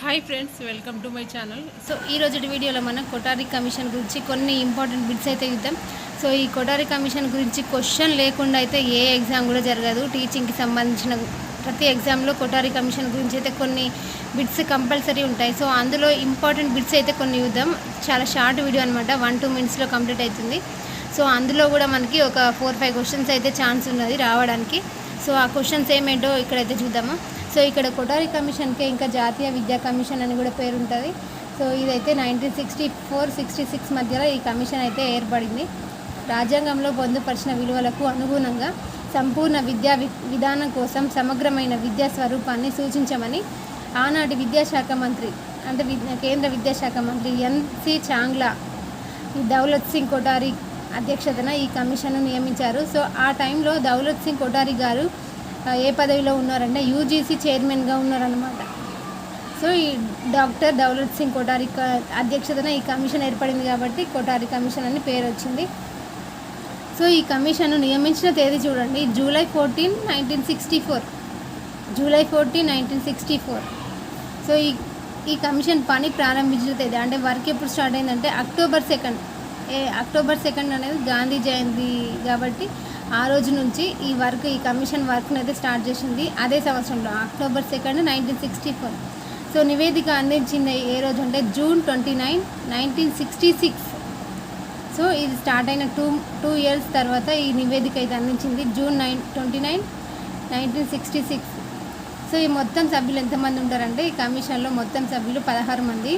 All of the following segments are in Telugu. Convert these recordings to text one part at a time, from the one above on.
Hi friends welcome to my channel so ఈ రోజు వీడియోలో మనం కొటారి కమిషన్ గురించి కొన్ని ఇంపార్టెంట్ బిట్స్ అయితే ఇద్దాం సో ఈ కొటారి కమిషన్ గురించి క్వశ్చన్ లేకుండా అయితే ఏ ఎగ్జామ్ కూడా జరగదు. టీచింగ్కి సంబంధించిన ప్రతి ఎగ్జామ్లో కొటారి కమిషన్ గురించి అయితే కొన్ని బిట్స్ కంపల్సరీ ఉంటాయి. సో అందులో ఇంపార్టెంట్ బిట్స్ అయితే కొన్ని ఇద్దాం చాలా షార్ట్ వీడియో అనమాట వన్ టూ మినిట్స్లో కంప్లీట్ అవుతుంది. సో అందులో కూడా మనకి ఒక ఫోర్ ఫైవ్ క్వశ్చన్స్ అయితే ఛాన్స్ ఉన్నది రావడానికి. సో ఆ క్వశ్చన్స్ ఏమేంటో ఇక్కడైతే చూద్దాము. సో ఇక్కడ కొటారి కమిషన్కే ఇంకా జాతీయ విద్యా కమిషన్ అని కూడా పేరు ఉంటుంది. సో ఇదైతే nineteen sixty four sixty six మధ్యలో ఈ కమిషన్ అయితే ఏర్పడింది. రాజ్యాంగంలో పొందుపరిచిన విలువలకు అనుగుణంగా సంపూర్ణ విద్యా వి- విధానం కోసం సమగ్రమైన విద్యా స్వరూపాన్ని సూచించమని ఆనాటి విద్యాశాఖ మంత్రి అంటే విద్య కేంద్ర విద్యాశాఖ మంత్రి ఎన్సి చాంగ్లా ఈ దౌలత్ సింగ్ కొటారి అధ్యక్షతన ఈ కమిషన్ను నియమించారు. సో ఆ టైంలో దౌలత్ సింగ్ కొటారి గారు ఏ పదవిలో ఉన్నారంటే యూజీసీ చైర్మన్గా ఉన్నారనమాట సో ఈ డాక్టర్ దౌలత్ సింగ్ కోటారి అధ్యక్షతన ఈ కమిషన్ ఏర్పడింది కాబట్టి కోటారి కమిషన్ అని పేరు వచ్చింది సో ఈ కమిషన్ను నియమించిన తేదీ చూడండి. July fourteen nineteen sixty four. July fourteen nineteen sixty four. So ఈ ఈ కమిషన్ పని ప్రారంభించిన తేదీ అంటే వర్క్ ఎప్పుడు స్టార్ట్ అయిందంటే అక్టోబర్ సెకండ్. అక్టోబర్ సెకండ్ అనేది గాంధీ జయంతి కాబట్టి ఆ రోజు నుంచి ఈ వర్క్ ఈ కమిషన్ వర్క్ని అయితే స్టార్ట్ చేసింది. అదే సంవత్సరంలో October second nineteen sixty four so నివేదిక అందించింది ఏ రోజు అంటే June twenty nine nineteen sixty six so ఇది స్టార్ట్ అయిన టూ టూ ఇయర్స్ తర్వాత ఈ నివేదిక అయితే అందించింది June nine twenty nine nineteen sixty six so ఈ మొత్తం సభ్యులు ఎంతమంది ఉంటారంటే ఈ కమిషన్లో మొత్తం సభ్యులు పదహారు మంది.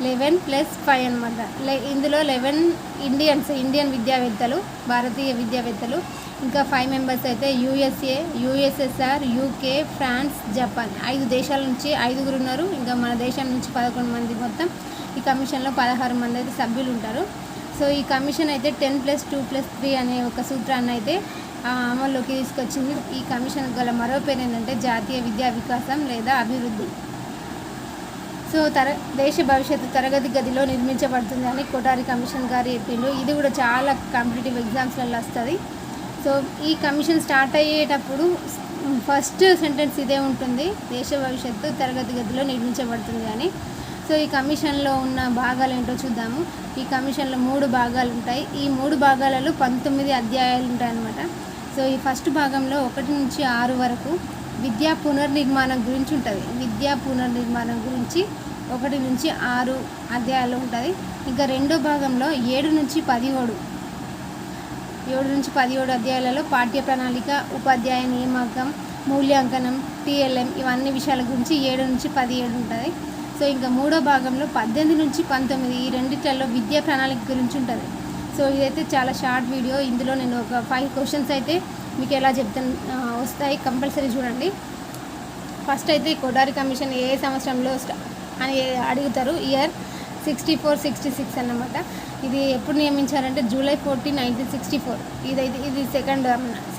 లెవెన్ ప్లస్ ఫైవ్ అనమాట ఇందులో లెవెన్ ఇండియన్స్ ఇండియన్ విద్యావేత్తలు భారతీయ విద్యావేత్తలు ఇంకా ఫైవ్ మెంబర్స్ అయితే USA USSR UK France Japan. ఐదు దేశాల నుంచి ఐదుగురు ఉన్నారు. ఇంకా మన దేశం నుంచి పదకొండు మంది మొత్తం ఈ కమిషన్లో పదహారు మంది అయితే సభ్యులు ఉంటారు. సో ఈ కమిషన్ అయితే ten plus two plus three అనే ఒక సూత్రాన్ని అయితే ఆ, అమల్లోకి తీసుకొచ్చింది. ఈ కమిషన్ గల మరో పేరు ఏంటంటే జాతీయ విద్యా వికాసం లేదా అభివృద్ధి. సో తర దేశ భవిష్యత్తు తరగతి గదిలో నిర్మించబడుతుందని కోటారి కమిషన్ గారు చెప్పిండు ఇది కూడా చాలా కాంపిటేటివ్ ఎగ్జామ్స్లలో వస్తుంది. సో ఈ కమిషన్ స్టార్ట్ అయ్యేటప్పుడు ఫస్ట్ సెంటెన్స్ ఇదే ఉంటుంది. దేశ భవిష్యత్తు తరగతి గదిలో నిర్మించబడుతుంది అని. సో ఈ కమిషన్లో ఉన్న భాగాలు ఏంటో చూద్దాము. ఈ కమిషన్లో మూడు భాగాలు ఉంటాయి. ఈ మూడు భాగాలలో పంతొమ్మిది అధ్యాయాలు ఉంటాయి అన్నమాట సో ఈ ఫస్ట్ భాగంలో ఒకటి నుంచి ఆరు వరకు విద్యా పునర్నిర్మాణం గురించి ఉంటుంది. విద్యా పునర్నిర్మాణం గురించి ఒకటి నుంచి ఆరు అధ్యాయాలు ఉంటుంది. ఇంకా రెండో భాగంలో ఏడు నుంచి పదిహేడు ఏడు నుంచి పదిహేడు అధ్యాయాలలో పాఠ్య ప్రణాళిక ఉపాధ్యాయ నియామకం మూల్యాంకనం టీఎల్ఎం ఇవన్నీ విషయాల గురించి ఏడు నుంచి పదిహేడు ఉంటుంది. సో ఇంకా మూడో భాగంలో పద్దెనిమిది నుంచి పంతొమ్మిది ఈ రెండిట్లలో విద్యా ప్రణాళిక గురించి ఉంటుంది. సో ఇదైతే చాలా షార్ట్ వీడియో. ఇందులో నేను ఒక ఫైవ్ క్వశ్చన్స్ అయితే మీకు ఎలా చెప్తాను వస్తాయి కంపల్సరీ చూడండి. ఫస్ట్ అయితే ఈ కొడారి కమిషన్ ఏ సంవత్సరంలో అని అడుగుతారు. Year sixty four sixty six అన్నమాట. ఇది ఎప్పుడు నియమించారంటే July fourteen nineteen sixty four. ఇదైతే ఇది సెకండ్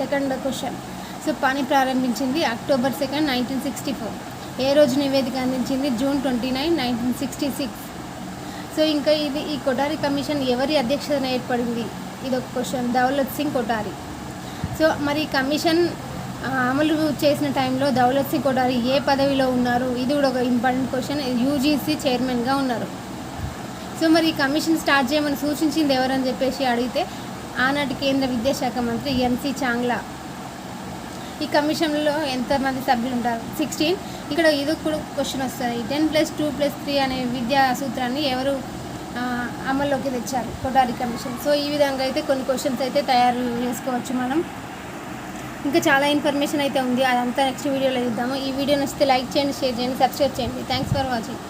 సెకండ్ క్వశ్చన్. సో పని ప్రారంభించింది October second nineteen sixty four. ఏ రోజు నివేదిక అందించింది? June twenty nine nineteen sixty six. So ఇంకా ఇది ఈ కొటారి కమిషన్ ఎవరి అధ్యక్షతన ఏర్పడింది? ఇది ఒక క్వశ్చన్. దౌలత్ సింగ్ కొటారి. సో మరి కమిషన్ అమలు చేసిన టైంలో దౌలత్ సింగ్ కోటారి ఏ పదవిలో ఉన్నారు? ఇది కూడా ఒక ఇంపార్టెంట్ క్వశ్చన్. యూజీసీ చైర్మన్గా ఉన్నారు. సో మరి ఈ కమిషన్ స్టార్ట్ చేయమని సూచించింది ఎవరని చెప్పేసి అడిగితే ఆనాటి కేంద్ర విద్యాశాఖ మంత్రి ఎన్సి చాంగ్లా. ఈ కమిషన్లో ఎంతమంది సభ్యులు ఉంటారు? సిక్స్టీన్. ఇక్కడ ఇది కూడా క్వశ్చన్ వస్తుంది. Ten plus two plus three అనే విద్యా సూత్రాన్ని ఎవరు అమల్లోకి తెచ్చారు కొడారి కమిషన్. సో ఈ విధంగా అయితే కొన్ని క్వశ్చన్స్ అయితే తయారు చేసుకోవచ్చు మనం. ఇంకా చాలా ఇన్ఫర్మేషన్ అయితే ఉంది. అదంతా నెక్స్ట్ వీడియోలో చూద్దాము. ఈ వీడియో నచ్చితే లైక్ చేయండి షేర్ చేయండి సబ్స్క్రైబ్ చేయండి. Thanks for watching